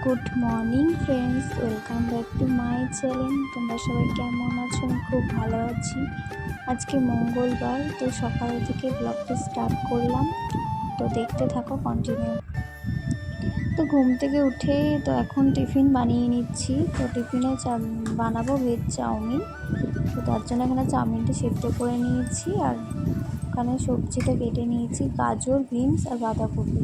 Good morning friends welcome back to my channel তোমরা সবাই কেমন আছো? আমি খুব ভালো আছি। আজকে মঙ্গলবার, তো সকাল থেকে ব্লগটা স্টার্ট করলাম। তো দেখতে থাকো কন্টিনিউ তো ঘুম থেকে উঠে তো এখন টিফিন বানিয়ে নিচ্ছি। তো টিফিনে বানাবো ভেজ চাউমিন। তো তার জন্য এখানে চাউমিনটা সেদ্ধ করে নিয়েছি। আর ওখানে সবজিটা কেটে নিয়েছি। গাজর, বিনস আর বাঁধাকপি।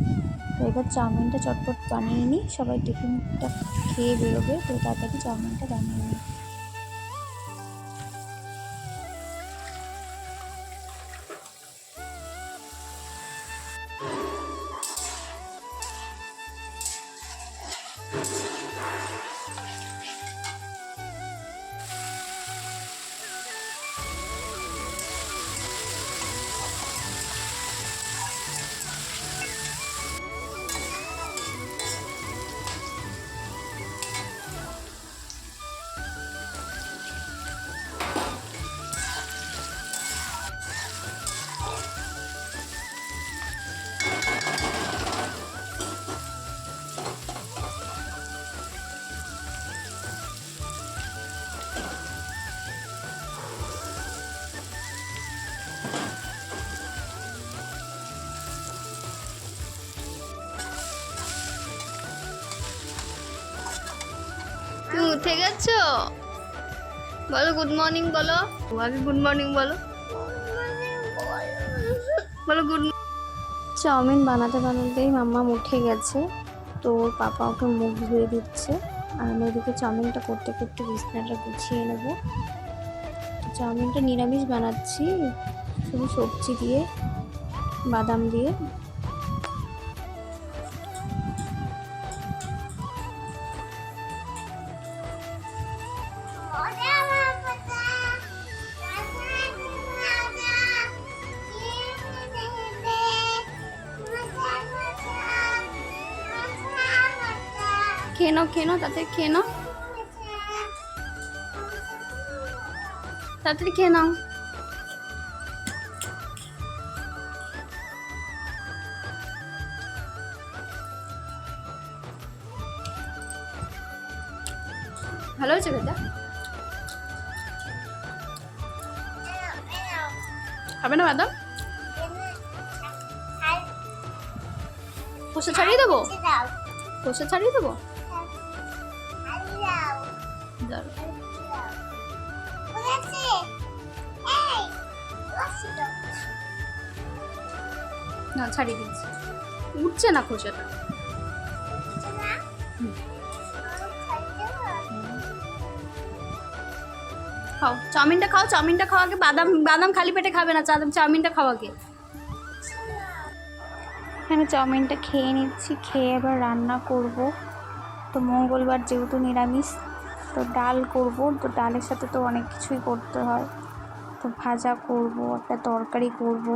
তো এবার চাউমিনটা চটপট বানিয়ে নিই। সবাই টিফিনটা খেয়ে বেরোবে, তো তাড়াতাড়ি চাউমিনটা বানিয়ে নিই। গেছো বলো গুড মর্নিং বলো। আগে গুড মর্নিং বলো। বলো গুড চাউমিন বানাতে বানাতেই মাম্মা উঠে গেছে। তো ওর পাপা ওকে মুখ ধুয়ে দিচ্ছে। আর আমি ওদিকে চাউমিনটা করতে করতে বিছনাটা গুছিয়ে নেব। চাউমিনটা নিরামিষ বানাচ্ছি। শুধু সবজি দিয়ে বাদাম দিয়ে। খেয়ে নাও তাতে নাও তাড়াতাড়ি খেয়ে নাও ভালো হয়েছে বেদা হবে না বাদাম কষে ছাড়িয়ে দেবো? কষে ছাড়িয়ে দেবো। না ছাড়িয়ে দিচ্ছি উঠছে না খোসাটা খাও। চাউমিনটা খাও চাউমিনটা খাও আগে। বাদাম বাদাম খালি পেটে খাবে না চাদাম চাউমিনটা খাও আগে। এখানে চাউমিনটা খেয়ে নিচ্ছি, খেয়ে এবার রান্না করব। তো মঙ্গলবার যেহেতু নিরামিষ, তো ডাল করব। তো ডালের সাথে তো অনেক কিছুই করতে হয়। তো ভাজা করব, একটা তরকারি করব।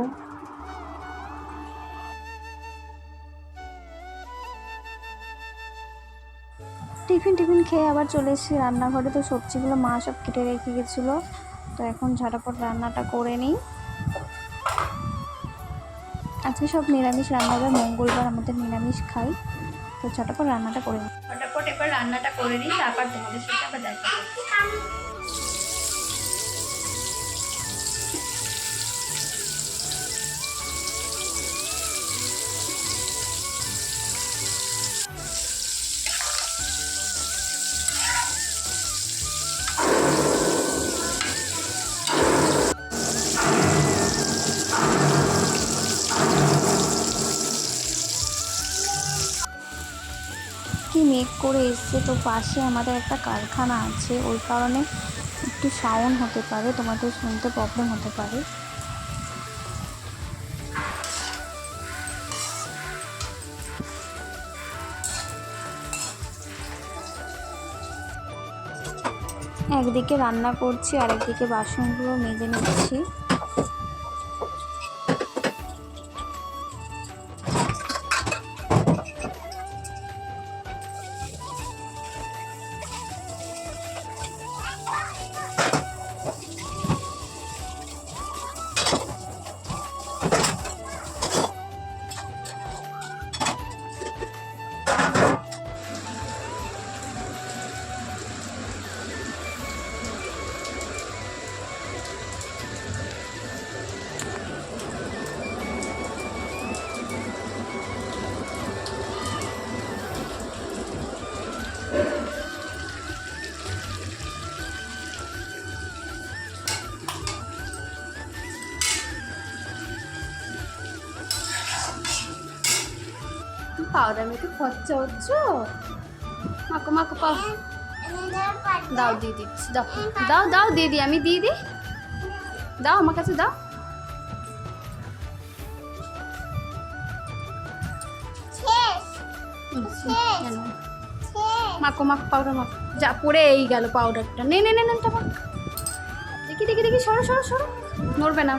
টিফিন টিফিন খেয়ে আবার চলে এসেছি রান্নাঘরে। তো সবজিগুলো মা সব কেটে রেখে গেছিল। তো এখন ঝাটাপট রান্নাটা করে নিই। আজকে সব নিরামিষ রান্না হবে। মঙ্গলবার আমাদের নিরামিষ খাই। তো ঝটাপট রান্নাটা করে নিই। ঝাটাপট এবার রান্নাটা করে নিই, তারপর তোমাদের সাথে আবার দেখা করে এসছে। তো পাশে আমাদের একটা কারখানা আছে, ওই কারণে একটু সাউন্ড হতে পারে, তোমাদের শুনতে প্রবলেম হতে পারে। একদিকে রান্না করছি আর একদিকে বাসনগুলো মেজে নিচ্ছি। পাউডার মেখে খরচা হচ্ছ মাকো মাকো পাও। দাও দিয়ে দিচ্ছি দাও। দাও দাও দিয়ে দিই আমি দিয়ে দিই দাও আমার কাছে দাও? মাখো মাখো পাউডার মাখো। যা পড়ে এই গেল পাউডারটা নে নে নে নে দেখি দেখি দেখি সরো সরো সরো। নড়বে না।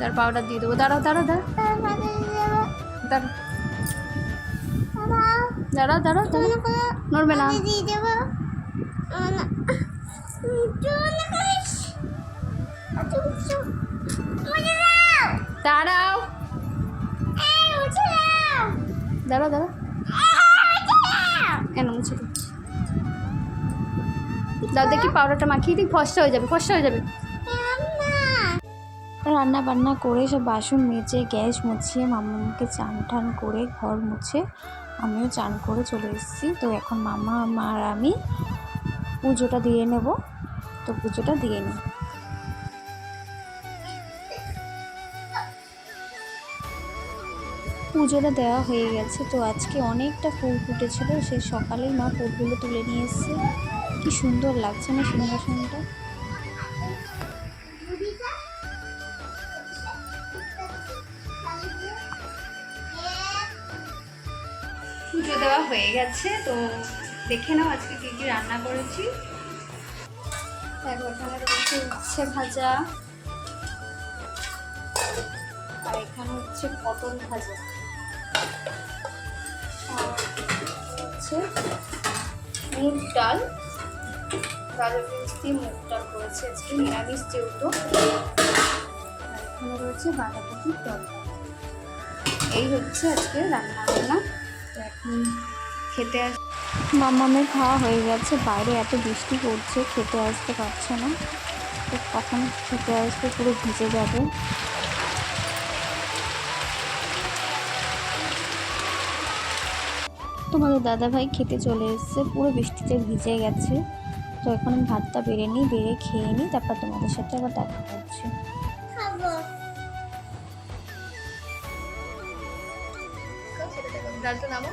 দাঁড়া পাউডার দিয়ে দেবো। দাঁড়াও দাঁড়াও দাঁড়াও। দাঁড়াও। দাঁড়াও দাঁড়াও নড়বে না। দাঁড়াও। দাঁড়াও দাঁড়াও। কেন মুছে দাও দেখি পাউডারটা মাখিয়ে দিই, ফসটা হয়ে যাবে, ফসটা হয়ে যাবে। রান্না বান্না করে সব বাসন মেজে, গ্যাস মুছিয়ে মামাকে চান টান করে ঘর মুছে আমিও চান করে চলে এসেছি। তো এখন মামা আর আমি পুজোটা দিয়ে নেব। তো পুজোটা দিয়ে নিই। পুজোটা দেওয়া হয়ে গেছে। তো আজকে অনেকটা ফুল ফুটেছিল। সে সকালেই মা ফুলগুলো তুলে নিয়ে এসছে। কি সুন্দর লাগছে না সিংহাসনটা। পুজো দেওয়া হয়ে গেছে, তো দেখে নাও আজকে কী কী রান্না করেছি। দেখো, এখানে রয়েছে উচ্ছে ভাজা, আর এখানে হচ্ছে পটল ভাজা। আর হচ্ছে মুগ ডাল, গাজর বিনস দিয়ে মুগ ডাল করেছে আজকে, নিরামিষ যেহেতু। এখানে রয়েছে বাঁধাকপির ডাল এই হচ্ছে আজকে রান্না বান্না খেতে আস মামামের খাওয়া হয়ে গেছে। বাইরে এত বৃষ্টি পড়ছে খেতে আসতে পারছে না। তো কখন খেতে আসবে পুরো ভিজে যাবে। তোমাদের দাদা ভাই খেতে চলে এসেছে। পুরো বৃষ্টিতে ভিজে গেছে। তো এখন আমি ভাতটা বেড়ে নিই বেড়ে খেয়ে নিই তারপর তোমাদের সাথে আবার দেখা করছি। ডালটা নামো?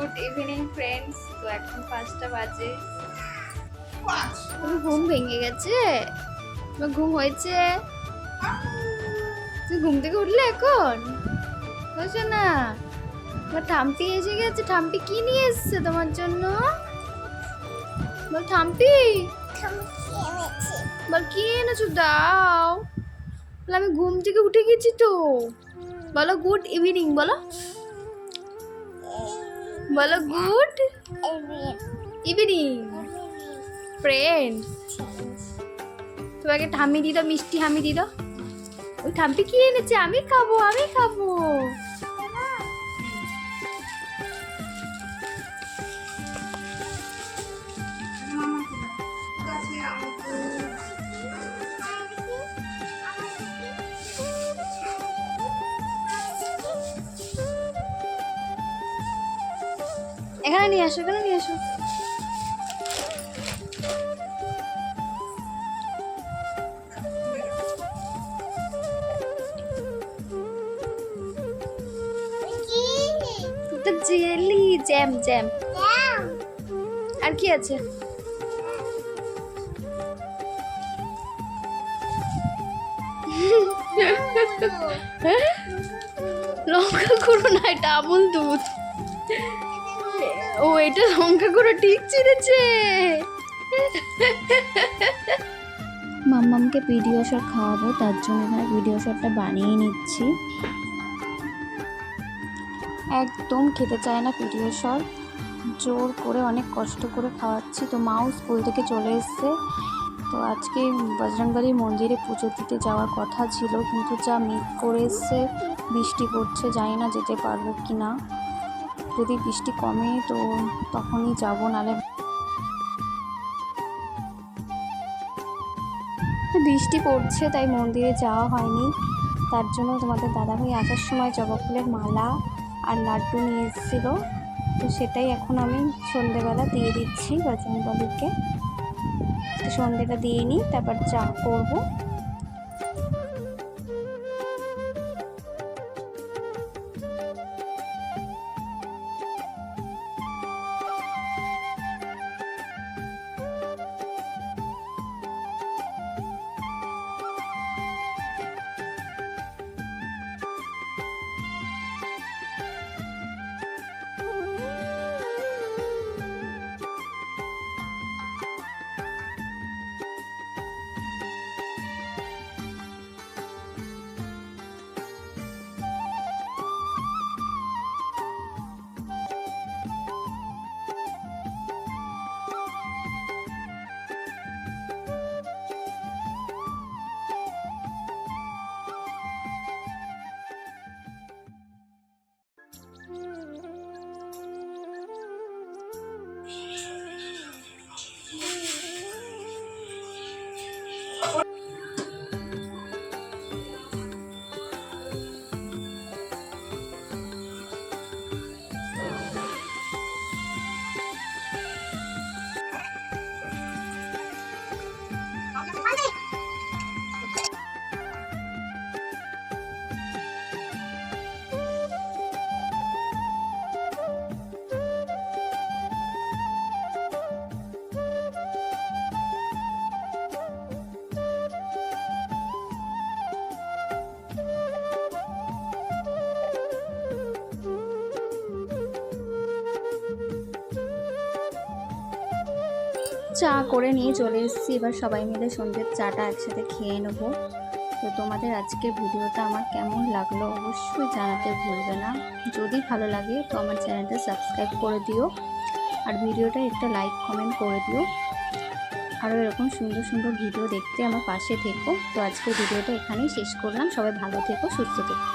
গুড ইভিনিং ফ্রেন্ডস তো এখন পাঁচটা বাজে। তোমার ঘুম ভেঙে গেছে। তোমার ঘুম হয়েছে? তুই ঘুম থেকে উঠলে এখন? বুঝছ না? তোমার ঠাম্পি এসে গেছে। ঠাম্পি কি নিয়ে এসছে তোমার জন্য? বল ঠাম্পি বল কি এনেছো? দাও। আমি ঘুম থেকে উঠে গেছি তো। বলো গুড ইভিনিং বলো। বলো, গুড? ইভিনিং ফ্রেন্ড তোমাকে থামি দি দাও, মিষ্টি হামি দি দাও। ওই ঠাম্পি কি এনেছে? আমি খাব আমি খাব। এখানে নিয়ে আসো এখানে নিয়ে আসো। Jelly jam jam. আর কি আছে? লঙ্কা গুঁড়ো না এটা আমুল দুধ। ও, এটা লঙ্কা গুঁড়ো ঠিক চিনেছে। মাম্মামকে ভিডিও শট খাওয়াবো, তার জন্য এখানে ভিডিও শটটা বানিয়ে নিচ্ছি। একদম খেতে চায় না ভিডিও শট। জোর করে অনেক কষ্ট করে খাওয়াচ্ছি। তো মাও স্কুল থেকে চলে এসছে। তো আজকে বজরংবলী মন্দিরে পুজো দিতে যাওয়ার কথা ছিল, কিন্তু যা মেঘ করে এসছে, বৃষ্টি পড়ছে, জানি না যেতে পারব কি না যদি বৃষ্টি কমে, তো তখনই যাব, নালে বৃষ্টি পড়ছে, তাই মন্দিরে যাওয়া হয়নি। তার জন্য তোমাদের দাদাভাই আসার সময় জবা ফুলের মালা আর লাড্ডু নিয়ে এসেছিল। তো সেটাই এখন আমি সন্ধেবেলা দিয়ে দিচ্ছি বজরংবলীকে সন্ধেটা দিয়ে নিই, তারপর চা করব। চা করে নিয়ে চলে এসেছি। এবার সবাই মিলে সন্ধ্যের চাটা একসাথে খেয়ে নেব। তো তোমাদের আজকের ভিডিওটা আমার কেমন লাগল অবশ্যই জানাতে ভুলবে না। যদি ভালো লাগে তো আমার চ্যানেলটা সাবস্ক্রাইব করে দিও। আর ভিডিওটা একটা লাইক, কমেন্ট করে দিও। আরও এরকম সুন্দর সুন্দর ভিডিও দেখতে আমার পাশে থেকো। তো আজকের ভিডিওটা এখানেই শেষ করলাম। সবাই ভালো থেকো, সুস্থ থেকো।